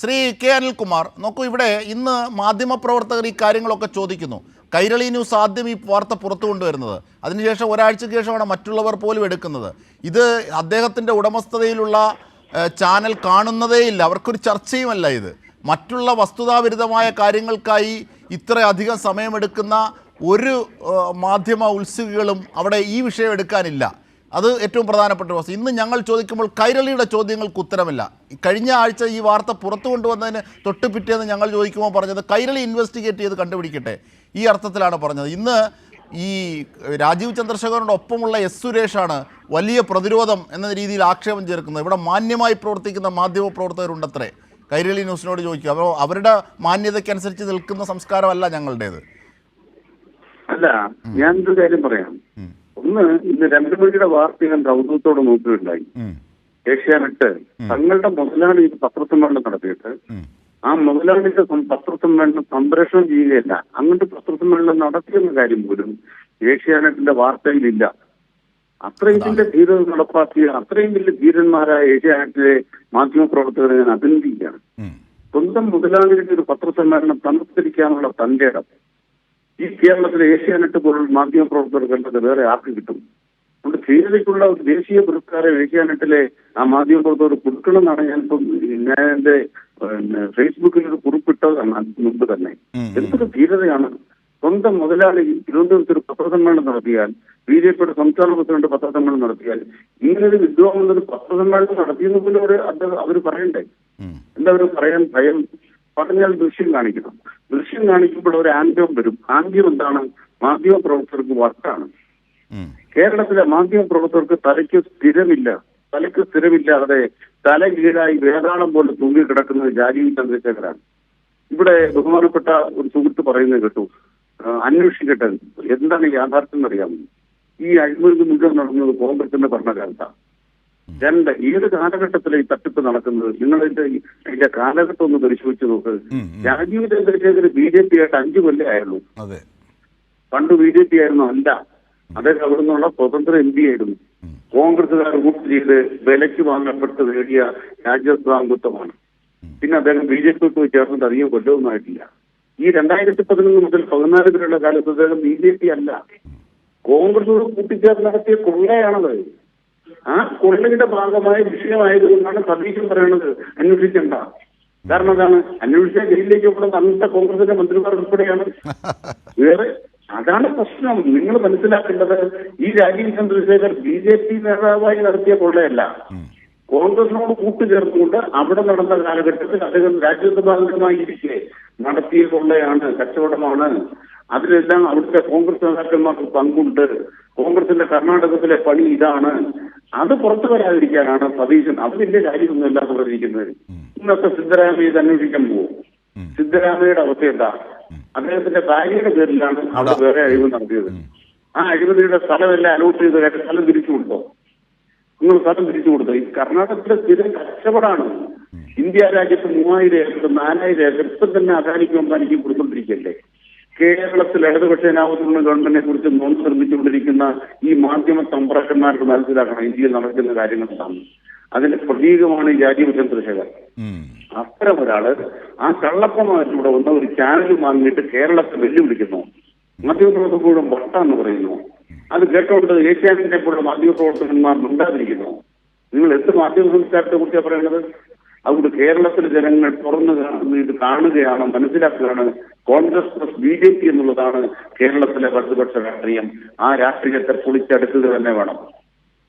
Shri K Anilkumar നോക്കൂ ഇവിടെ ഇന്ന് മാധ്യമപ്രവർത്തകർ ഈ കാര്യങ്ങളൊക്കെ ചോദിക്കുന്നു. കൈരളി ന്യൂസ് ആദ്യം ഈ വാർത്ത പുറത്തു കൊണ്ടുവരുന്നത്. അതിനുശേഷം ഒരാഴ്ചയ്ക്ക് ശേഷമാണ് മറ്റുള്ളവർ പോലും എടുക്കുന്നത്. ഇത് അദ്ദേഹത്തിന്റെ ഉടമസ്ഥതയിലുള്ള ചാനൽ കാണുന്നതേയില്ല അവർക്കൊരു ചർച്ചയുമല്ല ഇത്. മറ്റുള്ള വസ്തുതാവിരുദ്ധമായ കാര്യങ്ങൾക്കായി ഇത്രയധികം സമയമെടുക്കുന്ന ഒരു മാധ്യമ ഉത്സുകികളും അവിടെ ഈ വിഷയം എടുക്കാനില്ല. അത് ഏറ്റവും പ്രധാനപ്പെട്ട വസ്തു. ഇന്ന് ഞങ്ങൾ ചോദിക്കുമ്പോൾ കൈരളിയുടെ ചോദ്യങ്ങൾക്ക് ഉത്തരമില്ല. കഴിഞ്ഞ ആഴ്ച ഈ വാർത്ത പുറത്തു കൊണ്ടുവന്നതിന് തൊട്ട് പിറ്റേന്ന് ഞങ്ങൾ ചോദിക്കുമ്പോൾ പറഞ്ഞത് കൈരളി ഇൻവെസ്റ്റിഗേറ്റ് ചെയ്ത് കണ്ടുപിടിക്കട്ടെ. ഈ അർത്ഥത്തിലാണ് പറഞ്ഞത്. ഇന്ന് ഈ രാജീവ് ചന്ദ്രശേഖരനോട് ഒപ്പമുള്ള എസ് സുരേഷാണ് വലിയ പ്രതിരോധം എന്ന രീതിയിൽ ആക്ഷേപം ചേർക്കുന്നത്. ഇവിടെ മാന്യമായി പ്രവർത്തിക്കുന്ന മാധ്യമ പ്രവർത്തകരുണ്ടത്രേ. കൈരളി ന്യൂസിനോട് ചോദിക്കുക. അപ്പോൾ അവരുടെ മാന്യതയ്ക്കനുസരിച്ച് നിൽക്കുന്ന സംസ്കാരമല്ല ഞങ്ങളുടേത്. അല്ല ഞാനൊരു കാര്യം പറയാം. ഒന്ന് ഇന്ന് രണ്ടു മണിയുടെ വാർത്ത ഞാൻ കൗതുകത്തോടെ നോക്കുകയുണ്ടായി. ഏഷ്യാനെട്ട് തങ്ങളുടെ മുതലാളി ഇത് പത്രസമ്മേളനം നടത്തിയിട്ട് ആ മുതലാളിയുടെ പത്രസമ്മേളനം സംപ്രേഷണം ചെയ്യുകയല്ല. അങ്ങനത്തെ പത്രസമ്മേളനം നടത്തിയെന്ന കാര്യം പോലും ഏഷ്യാനെറ്റിന്റെ വാർത്തയിലില്ല. അത്രയും വലിയ ധീരത നടപ്പാക്കിയ അത്രയും വലിയ ധീരന്മാരായ ഏഷ്യാനെറ്റിലെ മാധ്യമപ്രവർത്തകരെ ഞാൻ അഭിനന്ദിക്കുകയാണ്. സ്വന്തം മുതലാളിയുടെ ഒരു പത്രസമ്മേളനം തമസ്കരിക്കാനുള്ള തന്റെ ഇടം. ഈ കേരളത്തിലെ ഏഷ്യാനെറ്റ് പോലുള്ള മാധ്യമപ്രവർത്തകർക്കല്ലാതെ വേറെ ആർക്ക് കിട്ടും. അതുകൊണ്ട് ധീരതയ്ക്കുള്ള ഒരു ദേശീയ പുരസ്കാരം ഏഷ്യാനെറ്റിലെ ആ മാധ്യമപ്രവർത്തകർ കൊടുക്കണമെന്നാണ് ഞാൻ ഇപ്പം ഞാൻ എന്റെ ഫേസ്ബുക്കിൽ ഒരു കുറിപ്പിട്ടതാണ് അതിന് മുമ്പ് തന്നെ. എന്തൊരു ധീരതയാണ്. സ്വന്തം മുതലാളി തിരുവനന്തപുരത്ത് ഒരു പത്രസമ്മേളനം നടത്തിയാൽ ബി ജെ പിയുടെ സംസ്ഥാന പ്രസിഡന്റ് പത്രസമ്മേളനം നടത്തിയാൽ ഇങ്ങനെ ഒരു വിദ്വാൻ ഒരു പത്രസമ്മേളനം നടത്തിയെന്ന് പോലും അവർ അവർ പറയണ്ടേ? എന്താ അവർ പറയാൻ ഭയം? പറഞ്ഞാൽ ദൃശ്യം കാണിക്കണം ദൃശ്യം കാണിക്കുമ്പോൾ ഒരു ആംഗ്യം വരും. ആംഗ്യം എന്താണ്? മാധ്യമ പ്രവർത്തകർക്ക് വർക്കാണ് കേരളത്തിലെ മാധ്യമ പ്രവർത്തകർക്ക് തലയ്ക്ക് സ്ഥിരമില്ല. തലയ്ക്ക് സ്ഥിരമില്ലാതെ തല കീഴായി വേതാളം പോലെ തൂങ്ങിക്കിടക്കുന്നത് രാജീവ് ചന്ദ്രശേഖരാണ്. ഇവിടെ ബഹുമാനപ്പെട്ട ഒരു സുഹൃത്ത് പറയുന്നത് കേട്ടു. അന്വേഷിക്കട്ടെ. എന്താണ് യാഥാർത്ഥ്യം എന്നറിയാമോ? ഈ അഴിമതി മുഴുവൻ നടന്നത് കോൺഗ്രസിന്റെ ഭരണകാലത്താണ്. രണ്ട് ഏത് കാലഘട്ടത്തിലെ ഈ തട്ടിപ്പ് നടക്കുന്നത്? നിങ്ങൾ ഇതിന്റെ കാലഘട്ടം ഒന്ന് പരിശോധിച്ചു നോക്ക്. Rajeev Chandrasekhar B J P ആയിട്ട് അഞ്ചു കൊല്ലേ ആയിരുന്നു പണ്ട് ബി ജെ പി ആയിരുന്നു അല്ല. അദ്ദേഹം അവിടെ നിന്നുള്ള സ്വതന്ത്ര എം പി ആയിരുന്നു. കോൺഗ്രസുകാർ വോട്ട് ചെയ്ത് വിലയ്ക്ക് വാങ്ങപ്പെട്ട് നേടിയ രാജ്യസ്വാംഗത്വമാണ് പിന്നെ അദ്ദേഹം ബി ജെ പിക്ക് ചേർന്നിട്ട് അധികം കൊല്ലമൊന്നും ആയിട്ടില്ല. ഈ രണ്ടായിരത്തി പതിനൊന്ന് മുതൽ പതിനാല് വരെയുള്ള കാലത്ത് അദ്ദേഹം ബി ജെ പി അല്ല. കോൺഗ്രസോട് കൂട്ടിച്ചേർന്ന് നടത്തിയ കൊള്ളയാണത്. ആ കൊള്ളയുടെ ഭാഗമായ വിഷയമായതുകൊണ്ടാണ് സതീശൻ പറയുന്നത് അന്വേഷിക്കേണ്ട. കാരണം എന്താണ്? അന്വേഷിച്ചാൽ ജയിലിലേക്ക് പോകുന്നത് അന്നത്തെ കോൺഗ്രസിന്റെ മന്ത്രിമാർ ഉൾപ്പെടെയാണ്. വേറെ അതാണ് പ്രശ്നം. നിങ്ങൾ മനസ്സിലാക്കേണ്ടത് ഈ Rajeev Chandrasekhar B J P നേതാവായി നടത്തിയ കൊള്ളയല്ല. കോൺഗ്രസിനോട് കൂട്ടുചേർത്തുകൊണ്ട് അവിടെ നടന്ന കാലഘട്ടത്തിൽ അദ്ദേഹം രാജ്യസഭാംഗമായി ഇരിക്കെ നടത്തിയ കൊള്ളയാണ് കച്ചവടമാണ്. അതിലെല്ലാം അവിടുത്തെ കോൺഗ്രസ് നേതാക്കന്മാർക്ക് പങ്കുണ്ട്. കോൺഗ്രസിന്റെ കർണാടകത്തിലെ പണി ഇതാണ്. അത് പുറത്തു വരാതിരിക്കാനാണ് സതീശൻ. അത് വലിയ കാര്യമൊന്നുമല്ല ഇല്ലാതെ പറഞ്ഞിരിക്കുന്നത് ഇന്നത്തെ സിദ്ധരാമയ്യ ഇത് അന്വേഷിക്കാൻ പോകും സിദ്ധരാമയ്യയുടെ അവസ്ഥ എന്താ? അദ്ദേഹത്തിന്റെ ഭാര്യയുടെ പേരിലാണ് അവിടെ വേറെ അഴിമതി നടത്തിയത്. ആ അഴിമതിയുടെ സ്ഥലമെല്ലാം അലോട്ട് ചെയ്ത് കേട്ട സ്ഥലം തിരിച്ചു കൊടുത്തോ? നിങ്ങൾ സ്ഥലം തിരിച്ചു കൊടുത്തോ? ഈ കർണാടകത്തിലെ സ്ഥിരം കച്ചവടാണ് ഇന്ത്യ രാജ്യത്ത് മൂവായിരം ഏക്കർ നാലായിരം ഏക്കർ ഇപ്പം തന്നെ അദാനിക്കും അംബാനിക്കും കൊടുത്തോണ്ടിരിക്കല്ലേ? കേരളത്തിൽ ഇടതുപക്ഷ ജനാധിപത്യ ഗവൺമെന്റിനെ കുറിച്ച് നോൺ നിർമ്മിച്ചുകൊണ്ടിരിക്കുന്ന ഈ മാധ്യമ തമ്പ്രാക്കന്മാർക്ക് മനസ്സിലാക്കണം ഇന്ത്യയിൽ നടക്കുന്ന കാര്യങ്ങൾ എന്താണ്. അതിന്റെ പ്രതീകമാണ് ഈ രാജീവ് ചന്ദ്രശേഖർ അത്തരം ഒരാൾ ആ കള്ളപ്പമാരിലൂടെ വന്ന ഒരു ചാനൽ വാങ്ങിയിട്ട് കേരളത്തെ വെല്ലുവിളിക്കുന്നു. മാധ്യമപ്രവർത്തകരോടും വട്ടാന്ന് പറയുന്നു. അത് കേട്ടോണ്ട് ഏഷ്യാനെറ്റിനെ പോലുള്ള മാധ്യമപ്രവർത്തകന്മാർ ഉണ്ടാതിരിക്കുന്നു നിങ്ങൾ എന്ത് മാധ്യമ സംസ്കാരത്തെ കുറിച്ചാണ് പറയുന്നത് അതുകൊണ്ട് കേരളത്തിലെ ജനങ്ങൾ തുറന്നു ഇത് കാണുകയാണ് മനസ്സിലാക്കുകയാണ്. Congress plus B J P എന്നുള്ളതാണ് കേരളത്തിലെ പ്രതിപക്ഷ രാഷ്ട്രീയം. ആ രാഷ്ട്രീയത്തെ പൊളിച്ചെടുക്കുക തന്നെ വേണം.